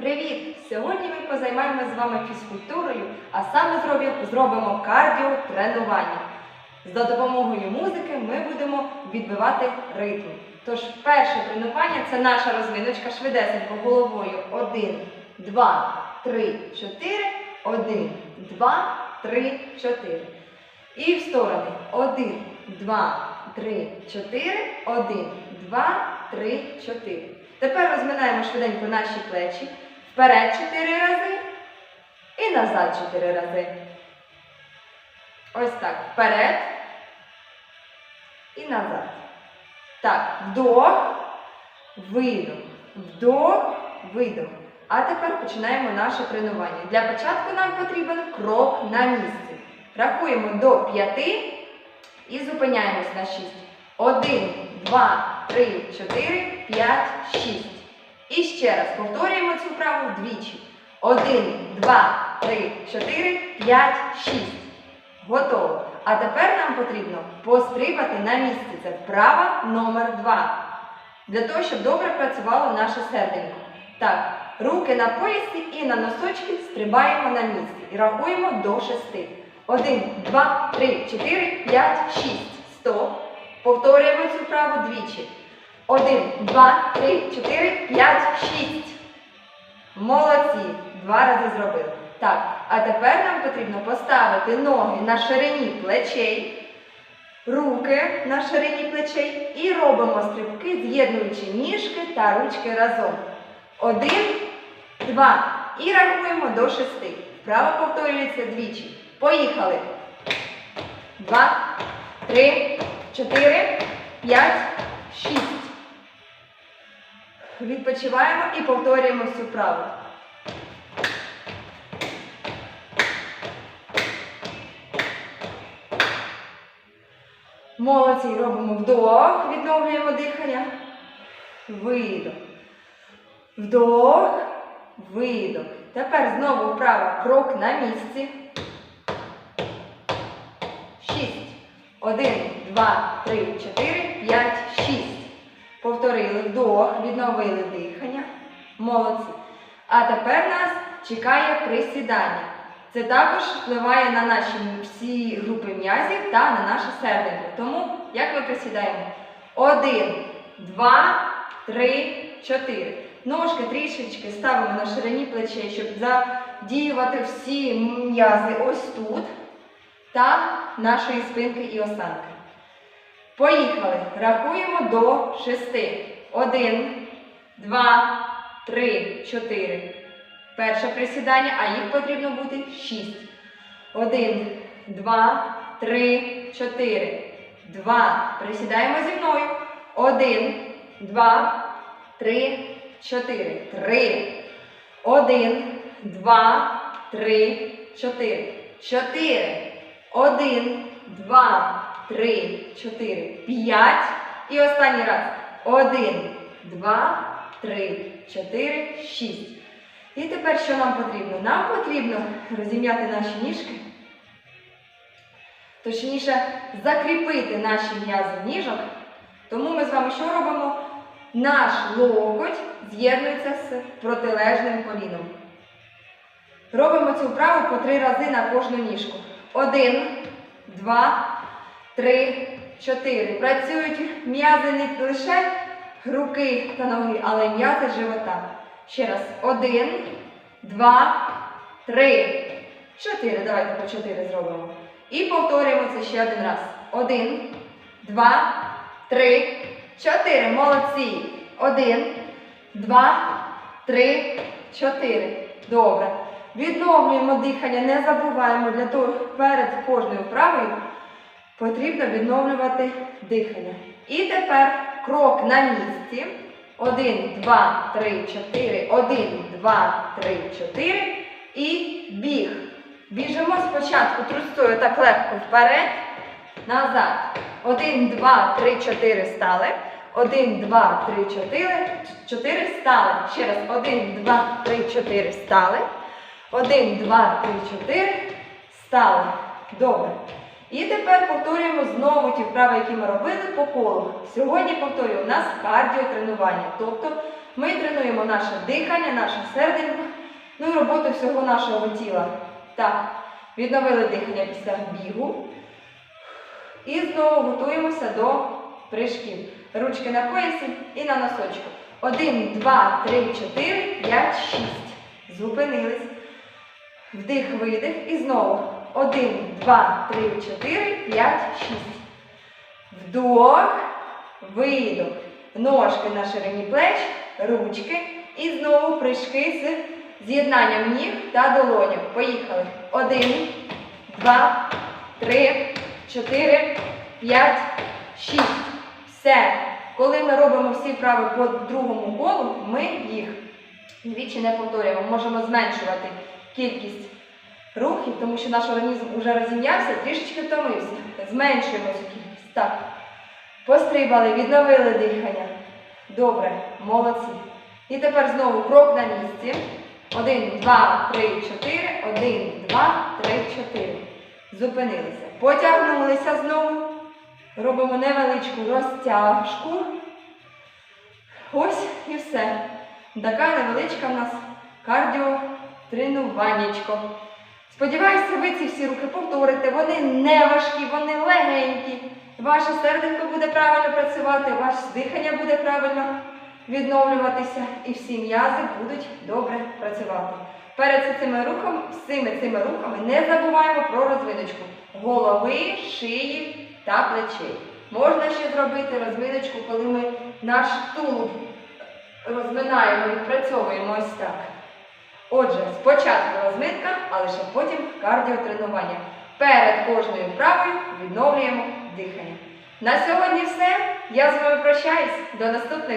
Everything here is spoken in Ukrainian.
Привіт! Сьогодні ми позаймаємося з вами фізкультурою, а саме зробимо, кардіотренування. За допомогою музики ми будемо відбивати ритм. Тож перше тренування це наша розминочка швидесенько головою. Один, два, три, чотири. Один, два, три, чотири. І в сторони. Один, два, три, чотири. Один, два, три, чотири. Тепер розминаємо швиденько наші плечі. Вперед чотири рази і назад чотири рази. Ось так. Вперед і назад. Так, вдох, видох, вдох, видох. А тепер починаємо наше тренування. Для початку нам потрібен крок на місці. Рахуємо до п'яти і зупиняємось на шість. Один, два, три, чотири, п'ять, шість. І ще раз повторюємо цю вправу двічі. Один, два, три, чотири, п'ять, шість. Готово. А тепер нам потрібно пострибати на місці. Це вправа номер два. Для того, щоб добре працювало наше серденько. Так, руки на поясі і на носочки стрибаємо на місці. І рахуємо до шести. Один, два, три, чотири, п'ять, шість. Стоп. Повторюємо цю вправу двічі. Один, два, три, чотири, п'ять, шість. Молодці. Два рази зробили. Так, а тепер нам потрібно поставити ноги на ширині плечей, руки на ширині плечей і робимо стрибки, з'єднуючи ніжки та ручки разом. Один, два. І рахуємо до шести. Вправо повторюється двічі. Поїхали. Два, три, чотири, п'ять, шість. Відпочиваємо і повторюємо всю вправу. Молодці, робимо вдох, відновлюємо дихання. Видох. Вдох, видох. Тепер знову вправа крок на місці. Шість. Один, два, три, чотири, п'ять, шість. Повторили вдох, відновили дихання. Молодці. А тепер нас чекає присідання. Це також впливає на наші всі групи м'язів та на наше серденько. Тому як ми присідаємо? Один, два, три, чотири. Ножки трішечки ставимо на ширині плечей, щоб задіювати всі м'язи ось тут та нашої спинки і осанки. Поїхали. Рахуємо до шести. Один, два, три, чотири. Перше присідання, а їх потрібно бути шість. Один, два, три, чотири. Два. Присідаємо зі мною. Один, два, три, чотири. Три. Один, два, три, чотири. Чотири. Один, два, три, чотири. П'ять. І останній раз. Один, два, три, чотири, шість. І тепер що нам потрібно? Нам потрібно розім'яти наші ніжки. Точніше, закріпити наші м'язи ніжок. Тому ми з вами що робимо? Наш локоть з'єднується з протилежним коліном. Робимо цю вправу по три рази на кожну ніжку. Один, два, три, чотири. Працюють м'язи не лише руки та ноги, але м'язи живота. Ще раз. Один, два, три, чотири. Давайте по чотири зробимо. І повторюємо це ще один раз. Один, два, три, чотири. Молодці. Один, два, три, чотири. Добре. Відновлюємо дихання, не забуваємо для того, перед кожною вправою потрібно відновлювати дихання. І тепер крок на місці. Один, два, три, чотири. Один, два, три, чотири. І біг. Біжимо спочатку трусцою так легко вперед, назад. Один, два, три, чотири стали. Один, два, три, чотири. Чотири стали. Ще раз. Один, два, три, чотири стали. Один, два, три, чотири. Стали. Добре. І тепер повторюємо знову ті вправи, які ми робили по колу. Сьогодні повторюю, у нас кардіотренування. Тобто Ми тренуємо наше дихання, наше серденько, ну і роботу всього нашого тіла. Так, відновили дихання після бігу. І знову готуємося до прыжків. Ручки на поясі і на носочку. Один, два, три, чотири, п'ять, шість. Зупинились. Вдих, видих. І знову. Один, два, три, чотири, п'ять, шість. Вдох, видох. Ножки на ширині плеч, ручки. І знову прыжки з з'єднанням ніг та долоньок. Поїхали. Один, два, три, чотири, п'ять, шість. Все. Коли ми робимо всі вправи по другому колу, ми їх двічі не повторюємо. Можемо зменшувати кількість рухів, тому що наш організм вже розім'явся, трішечки втомився. Зменшуємо цю кількість. Так. Пострибали, відновили дихання. Добре, молодці. І тепер знову крок на місці. Один, два, три, чотири. Один, два, три, чотири. Зупинилися. Потягнулися знову. Робимо невеличку розтяжку. Ось і все. Така невеличка в нас кардіотренуваннячко. Сподіваюся, ви ці всі рухи повторите. Вони не важкі, вони легенькі. Ваше серденько буде правильно працювати, ваше дихання буде правильно відновлюватися, і всі м'язи будуть добре працювати. Перед цими рухами, всіми цими рухами не забуваємо про розвиночку голови, шиї та плечей. Можна ще зробити розминочку, коли ми наш тулуб розминаємо, відпрацьовуємо ось так. Отже, спочатку розминка, а лише потім кардіотренування. Перед кожною вправою відновлюємо дихання. На сьогодні все. Я з вами прощаюсь. До наступних